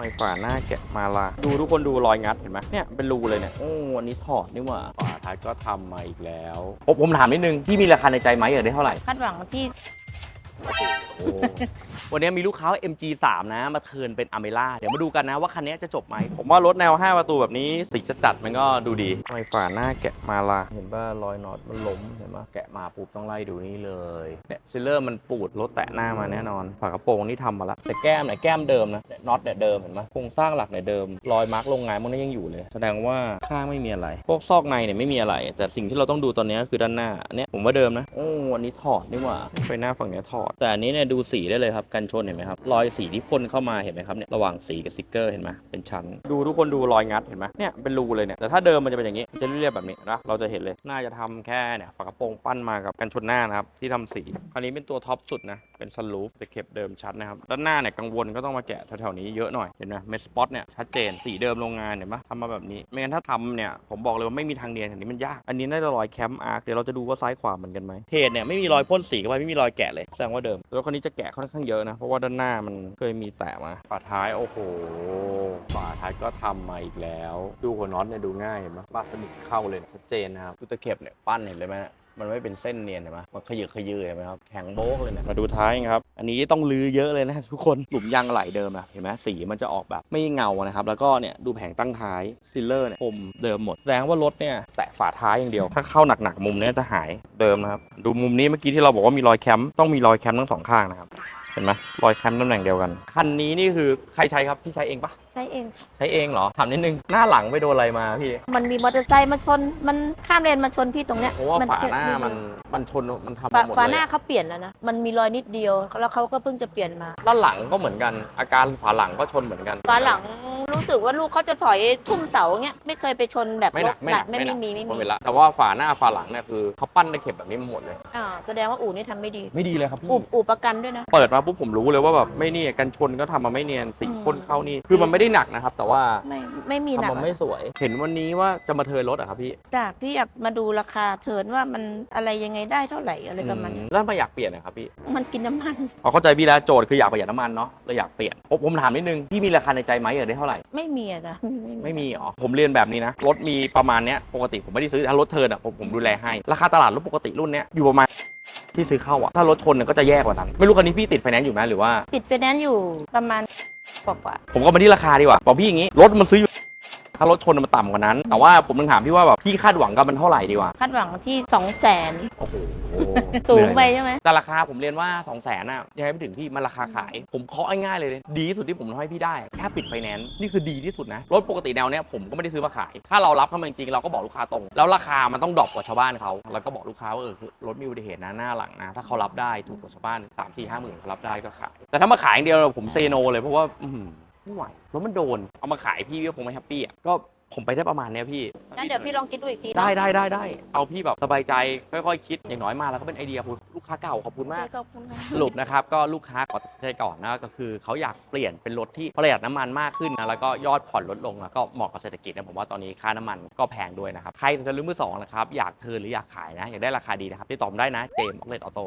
ไฟฝาหน้าแกะมาลาดูทุกคนดูรอยงัดเห็นไหมเนี่ยเป็นรูเลยเนี่ยโอ้อันนี้ถอดนี่หว่าฝาท้ายก็ทำมาอีกแล้วผมผมถามนิดนึงพี่มีราคาในใจไหมอยากได้เท่าไหร่ คาดหวังที่ วันนี้มีลูกค้า MG3 นะมาเทิร์นเป็นอเมล่าเดี๋ยวมาดูกันนะว่าคันนี้จะจบไหม ผมว่ารถแนว 5 ประตูแบบนี้สีจะจัดมันก็ดูดีไฟฝาหน้าแกะมาลาเห็นว่ารอยน็อตมันล้มเห็นปะแกะมาปุ๊บต้องไล่ดูนี่เลยเนี่ยซิลเลอร์มันปูดรถแตะหน้ามาแน่นอนฝากระโปรงนี่ทำมาละแต่แก้มเนี่ยแก้มเดิมนะน็อตเนี่ยเดิมเห็นไหมโครงสร้างหลักเนี่ยเดิม รอยมาร์กโรงงานมันยังอยู่เลย แสดงว่าข้างไม่มีอะไร พวกซอกในเนี่ยไม่มีอะไร แต่สิ่งที่เราต้องดูตอนนี้ก็คือด้านหน้าเนี้ยผมว่าเดิมนะโอ้อันนี้ถอดนี่หว่าไฟหน้าฝั่งเนี้ยถอดแต่อันนี้เนี่ยดูสีได้เลยครับกันชนเห็นไหมครับรอยสีที่พ่นเข้ามาเห็นไหมครับเนี่ยระหว่างสีกับสติกเกอร์เห็นไหมเป็นชั้น ดูทุกคนดูรอยงัดเห็นไหมเนี่ยเป็นรูเลยเนี่ยแต่ถ้าเดิมมันจะเป็นอย่างนี้จะเรียบแบบนี้นะเราจะเห็นเลยน่าจะทำแค่เนี่ยฝากระโปรงปั้นมากับกันชนหน้านะครับที่ทำสีอันนี้เป็นตัวท็อปสุดนะเป็นสลูฟแต่เข็บเดิมชัดนะครับด้านหน้าเนี่ยกังวลก็ต้องมาแกะแถวๆนี้เยอะหน่อยเห็นไหมเมสปอตเนี่ยชัดเจนสีเดิมโรงงานเห็นไหมทำมาแบบนี้ไม่งั้นถ้าทำเนี่ยผมบอกเลยว่าไม่มีทางเนียนอันนี้มันยากอันนี้น่าจะรอยแคมป์อาร์คเดี๋ยวเราจะดูว่าซ้ายขวาเหมือนกันไหมเพจเนี่ยไม่มีรอยพ่นสีเข้าไปไม่มีรอยแกะเลยแสดงว่าเดิมแล้วคันนี้จะแกะค่อนข้างเยอะนะ เพราะว่าด้านหน้ามันเคยมีแตะมาฝาท้ายโอ้โหฝาท้ายก็ทำมาอีกแล้ว ดูหัวน็อตเนี่ยดูง่ายเห็นไหมบาสนิกเข้าเลยชัดเจนนะครับดูตะเข็บเนี่ยปั้นเห็นเลยไหม มันไม่เป็นเส้นเนียนเห็นไหมมันขยึกขยือเห็นไหมครับ แข็งโบ๊กเลยเนะมาดูท้ายครับ อันนี้ต้องลือเยอะเลยนะทุกคน หลุมยางไหลเดิมนะ เห็นไหมสีมันจะออกแบบไม่เงานะครับ แล้วก็เนี่ยดูแผงตั้งท้ายซิลเลอร์เนี่ยคมเดิมหมดแสดงว่ารถเนี่ยแตะฝาท้ายอย่างเดียว ถ้าเข้าหนักๆมุมเนี้ยจะหายเดิมนะครับ ดูมุมนี้เมื่อกี้ที่เราบอกว่ามีรอยแคมป์ ต้องมีรอยแคมป์ทั้งสองข้างนะครับ เห็นไหมรอยแคมป์ตำแหน่งเดียวกัน คันนี้นี่คือใครใช้ครับพี่ใช้เองปะใช้เองค่ะใช้เองเหรอถามนิดนึงหน้าหลังไปโดนอะไรมาพี่มันมีมอเตอร์ไซค์มาชน มันข้ามเลนมาชนพี่ตรงเนี้ยเพราะว่าฝาเจ็บหน้าดมันมันชนมันทำฝามาหมดฝาเลหน้ายเขาเปลี่ยนแล้วนะ มันมีรอยนิดเดียว แล้วเขาก็เพิ่งจะเปลี่ยนมา ด้านหลังก็เหมือนกัน อาการฝาหลังก็ชนเหมือนกัน ฝาหลังรู้ สึกว่าลูกเขาจะถอยทุ่มเสาเงี้ยไม่เคยไปชนแบบไม่หนักไม่หนักไม่ไม่หนัไม่กมีไม่หมดมีเวลาแต่ว่าฝาหน้าฝาหลังเนี่ยคือเขาปั้นตะเข็บแบบนี้มาหมดเลยอ่าแสดงว่าอู่นี่ทำไม่ดี ไม่ดีเลยครับพี่อู่อู่ประกันด้วยนะ เปิดมาปุ๊บผมรู้เลยว่าแบบไม่นี่กันชนก็ทำมาไม่เนียนสีอืมพ่นเข้านี่คือมันไม่ได้หนักนะครับ แต่ว่าไม่ไม่มีหนัทำกมาไม่สวย เห็นวันนี้ว่าจะมาเทิร์นรถอะครับพี่จ้ะพี่อยากมาดูราคาเถินว่ามันอะไรยังไงได้เท่าไหร่อะไรประมาณอืนี้มแล้วมาอยากเปลี่ยนนะครับพี่มันกินน้ำมันเอาเข้าใจพี่แล้วโจทย์คืออยากประหยัดน้ำมันเนาะเลยอยากเปลี่ยนผมผมถามนิดนึงพี่มีราคาในใจไหมอยากได้เท่าไหร่ไม่มีอะจ้ะไม่มีอ๋อผมเรียนแบบนี้นะ รถมีประมาณเนี้ยปกติผมไม่ได้ซื้อถ้ารถเทิร์นอะผมผมดูแลให้ ราคาตลาดรถปกติรุ่นเนี้ยอยู่ประมาณที่ซื้อเข้าอะถ้ารถชนเนี่ยก็จะแย่กว่านั้น ไม่รู้คันนี้พี่ติดไฟแนนซ์อยู่ไหมหรือว่า ติดไฟแนนซ์อยู่ประมาณกว่าผมก็มาที่ราคาดีกว่าบอกพี่อย่างงี้รถมันซื้ออยู่ ถ้ารถชนมันต่ำกว่านั้น แต่ว่าผมต้องถามพี่ว่าแบบพี่คาดหวังกับมันเท่าไหร่ดีกว่าๆคาดหวังที่สองแสนโอ้โหสูงไปเหนื่อยใช่ไหมแต่ราคาผมเรียนว่า2 0 0แสนน่ะยังไงไม่ถึงพี่มันราคาขาย ผมเคาะง่ายๆเลย ดีที่สุดที่ผมทำให้พี่ได้ แค่ปิดไฟแนนซ์นี่คือดีที่สุดนะ รถปกติแนวเนี้ยผมก็ไม่ได้ซื้อมาขาย ถ้าเรารับเข้ามาจริงๆเราก็บอกลูกค้าตรง แล้วราคามันต้องดรอปกว่าชาวบ้านเขาแล้วก็บอกลูกค้าว่าเออคือรถมีอุบัติเหตุนะหน้าหลังนะ ถ้าเขารับได้ถูกกว่าชาวบ้านสามสี่ห้าหมื่นเขารับได้ก็ขาย แต่ถ้ามาขายอย่างเดียวผมเซโนเลยเพราะว่าอื้อหือไม่ไหวรถมันโดน เอามาขายพี่ก็คงไม่แฮปปี้อะก็ผมไปได้ประมาณเนี้ยพี่ งั้นเดี๋ยวพี่ลองคิดดูอีกทีนะได้ได้ได้ได้เอาพี่แบบสบายใจค่อยๆคิดอย่างน้อยมาแล้วก็เป็นไอเดียคุณลูกค้าเก่าขอบคุณมาก ขอบคุณนะสรุปนะครับก็ลูกค้าขอตัดสินใจก่อนนะก็คือเขาอยากเปลี่ยนเป็นรถที่ประหยัดน้ำมันมากขึ้นนะแล้วก็ยอดผ่อนลดลงแล้วก็เหมาะกับเศรษฐกิจนะผมว่าตอนนี้ค่าน้ำมันก็แพงด้วยนะครับใครจะซื้อมือสองนะครับอยากเทิร์นหรืออยากขายนะอยากได้ราคาดีนะครับติดต่อผมได้นะเจมส์ออเลตออโต้